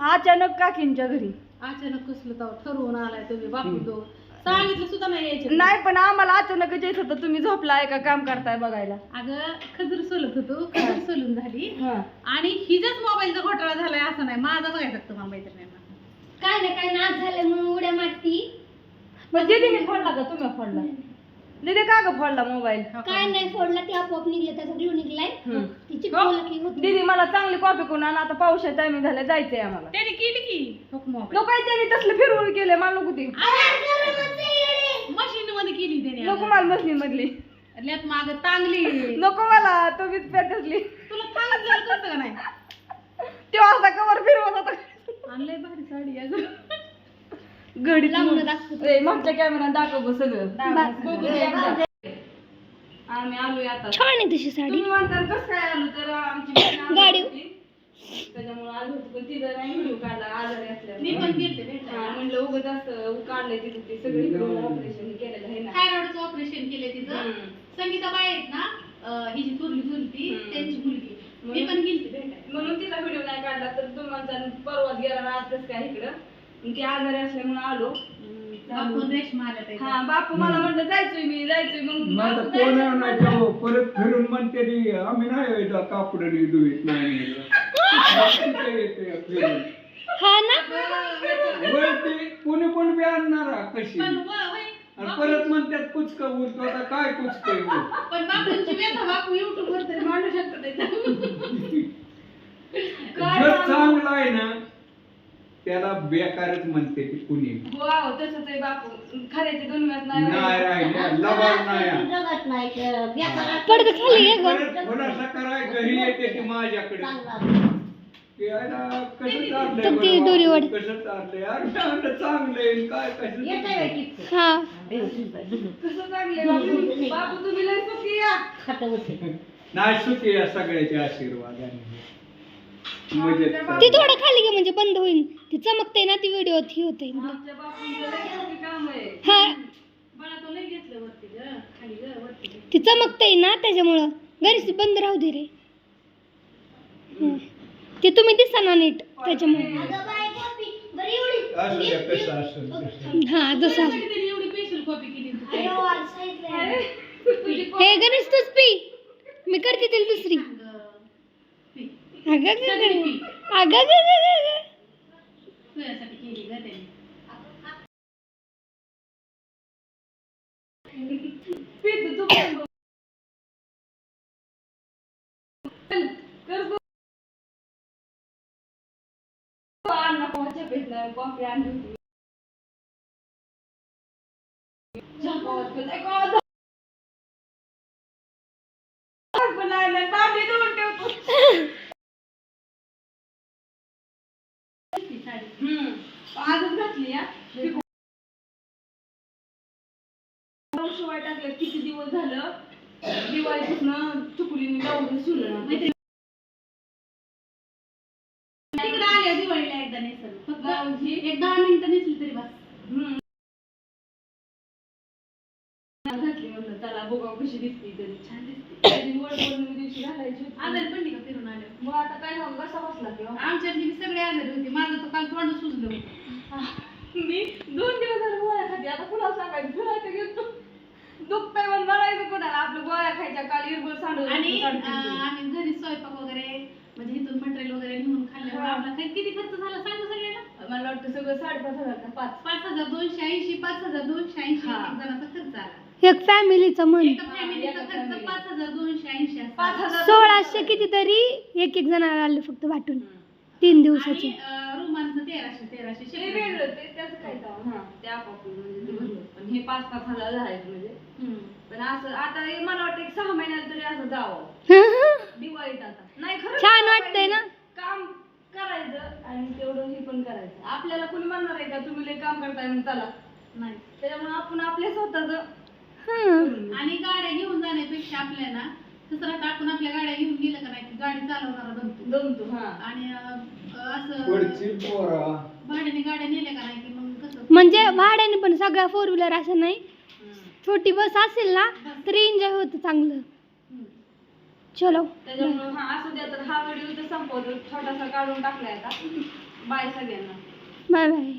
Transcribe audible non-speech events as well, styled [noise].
अचानक काकींच्या घरी? अचानक कसलं तर ठरवून आलाय तुम्ही बापू तो सांगितलं सुद्धा नाही यायचे. नाही पण आम्हाला अचानकच येत होतं तुम्ही झोपलाय का काम करताय बघायला? अगं खजूर सोलत होतो खजूर सोलून झाली. हा. आणि हिजाच मोबाईलचा घोटाळा झालाय असं नाही माझा बघायचा तुम्हाला मैत्रिणींना. काय नाही काय नाच झाले म्हणून उड्या मारती? मग दीदीने फोडला का? तुम्ही फोडला? दीदी का ग फोडला मोबाईल. काय नाही फोडला ती आपोआप निघले त्याचा ग्लू निघलाय. हम्म. ती चिटकवलं की होत. दीदी मला चांगली कॉपी करून आण आता पावसाच्या टायमिंग झालं जायचंय आम्हाला. त्याने केली की मोबाईल. त्यांनी तसलं फिरवून केलंय मला नको ती. मशीन मध्ये केली त्याने नको मला मशीन मधली ल्यात माग तांगली नको मला तुम्हीच पेटसली तुला सांगितलं करतं का नाही? तो असा कवर फिरवत होता. आणलंय भारी साडी अगं घडी. ए, मागच्या कॅमेरा दाखव गं सगळं. बा- बघू दे एकदा. आम्ही आलोय आता. छान आहे तशी साडी. तुम्ही कसं काय आलो? तर आमची बहीण आली गाडी- होती. त्याच्यामुळे आलो होतो पण तिथं नाही व्हिडिओ काढला आजारी मी पण गेलते हा, भेटायला म्हणलं उगाच असं काढलंय तिथं ते सगळीकडून ऑपरेशन केलेलं आहे ना. थायरॉइडचं ऑपरेशन केलंय तिचं हम्म. संगीताबाई आहेत ना अं, हिची थोरली चुलती हम्म. त्यांची मुलगी. मी पण गेलते भेटायला. म्हणून तिला व्हिडिओ नाही काढला तर तुम्हाला परवाच गेला ना आज कसं काय इकडं? मग ती आजारी असल्यामुळे आलो. रेशमा हा बापू मला म्हटलं जायचोय मी जायचोय. मग माझं बापू कोण जायचं नाही म्हणलं. जाऊ परत फिरून म्हणते ती, आम्ही नाही कापड नाही नेलं. तिथे येते फिरून हा ना? वय ते कोणी कोण बी आणणारा कशी? पण व- होय, आणि परत म्हणतात कुचक उरतो आता काय कुचक पण बापूंची व्यथा बापू युट्यूब वर तरी मांडू शकतात त्याच्यात. जग चांगला आहे ना त्याला बेकारच म्हणते ती कुणी. हो आहो, तसंच आहे बापू खऱ्याची दुनियात नाही नाही राहिल्या लबाड नाही. पडद खाली घे ग. परत थोडासा कराय घरी येते ती माझ्याकडे. याला कसं चाललंय तर ती बरं? दोरी बाबा? ओढ. कसं चाललंय? अरे म्हणलं चांगलंय आणि काय कसं हा. कसं चांगले बापू? बापू तुम्ही लय सुखी या [laughs] नाही सुखी या सगळ्याच्या आशीर्वादाने ती थोडं खाली घे म्हणजे बंद होईल ती चमकते ना ती व्हिडिओ ही होते. हा. तो लय घेतलं वरती ग खाली ग वरती ग. ती चमकते ना त्याच्यामुळं. घरीच बंद राहू दे रे. ते तुम्ही दिसा ना नीट त्याच्यामुळे. हा जसं हे गणेश तूच पी. मी करते तिला दुसरी. अगं. अगं गं गं [laughs] गं गं. तुझ्यासाठी केली ग त्यांनी पीत तू पण बघ. चल, कर बघ. अण्णा पोहाच्या भेटला कॉफी आणली होती चहा पावात पण एक वाजता. पण नाही, नाही, तांबे धुवून ठेवतो. ती साडी हम्म. आजच घातली या शिवाय टाकलं किती दिवस झालं? दिवाळीपासून चुकलीने लावून माहिती तिकडे आल्या दिवाळीला एकदा नेसल. फक्त? एक दहा मिनिटं नेसली तरी बस. घातली म्हणलं चला बघा कशी दिसते तरी. छान दिसते. वड पौर्णिमे दिवशी घालायची. आजारी पडली का फिरून आल्या मग आता काय कसा बसला किंवा आमच्यातली सगळे आजारी होते. माझं तर काल तोंड सुजलं होतं. मी दोन दिवस झाले गोळ्या खाते आता कुणाला सांगायचं? घेतो दुखतंय पण बघायचं कोणाला? आपलं गोळ्या खायच्या काल इरबुल सांडून आणि अं, आम्ही घरी स्वयंपाक वगैरे म्हणजे इथून मटेरियल वगैरे घेऊन हा. आपला काही किती खर्च झाला सांग सगळ्यांना? मला वाटतं सगळं साडेपाच हजार का पाच? पाच हजार दोनशे ऐंशी पाच हजार दोनशे ऐंशी हा. एक जणाचा खर्च आला. एक फॅमिलीचं म्हण. एका हा, फॅमिलीचा एका खर्च family. पाच हजार दोनशे ऐंशी. पाच हजार सोळाशे कितीतरी एक एक जणाला आले फक्त वाटून. तीन दिवसाचे. आणि अं, रुमांचं तेराशे तेराशे ते शेकडे. वेगळं ते त्याचं काय हा. ते आपापलं म्हणजे ते. पण हे पाच पाच हजार झाले म्हणजे. हम्म. पण असं आता हे मला वाटतं एक सहा महिन्यात तरी असं जावं. [laughs] दिवाळीत आता. नाही खरं छान वाटतंय ना? काम करायचं आणि तेवढं हे पण करायचं. आपल्याला कोणी म्हणणार आहे का तुम्ही लय काम करताय मग चला. नाही. त्याच्यामुळे आपण आपल्या स्वतःच. हं. आणि गाड्या घेऊन जाण्यापेक्षा आपल्या ना कसं राहतं आपण आपल्या गाड्या घेऊन गेलं का नाही की गाडी चालवणारा बनतो. जमतो हा. आणि अं, पुढची पोरा. भाड्याने गाड्या नेल्या का नाही की मग कसं? म्हणजे भाड्याने पण सगळ्या फोर व्हीलर असं नाही. छोटी बस असेल ना तरी एन्जॉय होतं चांगलं. हम्म. चलो. त्याच्यामुळे हा असू द्या तर हा व्हिडिओ तर संपवतो. छोटासा काढून टाकलाय आता. बाय सगळ्यांना. Bye bye.